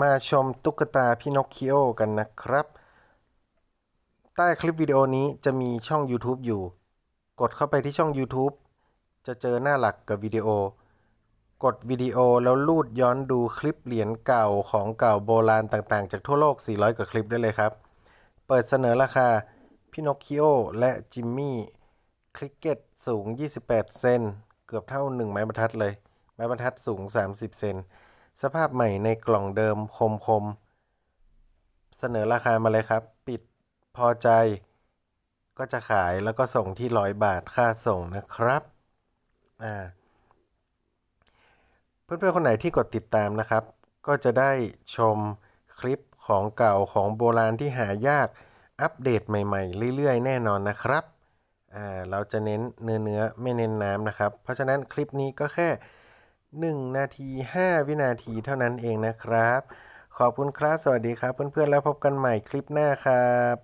มาชมตุ๊กตาพินอคคิโอกันนะครับ ใต้คลิปวิดีโอนี้จะมีช่อง YouTube อยู่ กดเข้าไปที่ช่อง YouTube จะเจอหน้าหลักกับวิดีโอ กดวิดีโอแล้วลูดย้อนดูคลิปเหรียญเก่าของเก่าโบราณต่างๆ จากทั่วโลก 400 กว่าคลิปได้เลยครับ เปิดเสนอราคาพินอคคิโอและจิมมี่คริกเก็ตสูง 28 เซน เกือบเท่า 1 ไม้บรรทัดเลย ไม้บรรทัดสูง 30 เซน สภาพใหม่ในกล่องเดิมคมคมๆเสนอราคามาเลยครับ ปิดพอใจก็จะขายแล้วก็ส่งที่ร้อยบาทค่าส่งนะครับอ่าเพื่อนๆคนไหนที่กดติดตามนะครับ ก็จะได้ชมคลิปของเก่าของโบราณที่หายากอัปเดตใหม่ๆ เรื่อยๆ แน่นอนนะครับ อ่า เราจะเน้นเนื้อเนื้อไม่เน้นน้ำนะครับ เพราะฉะนั้นคลิปนี้ก็แค่ 1 นาที 5 วินาทีเท่านั้นเองนะครับ ขอบคุณครับ สวัสดีครับ เพื่อนๆ แล้วพบกันใหม่คลิปหน้าครับ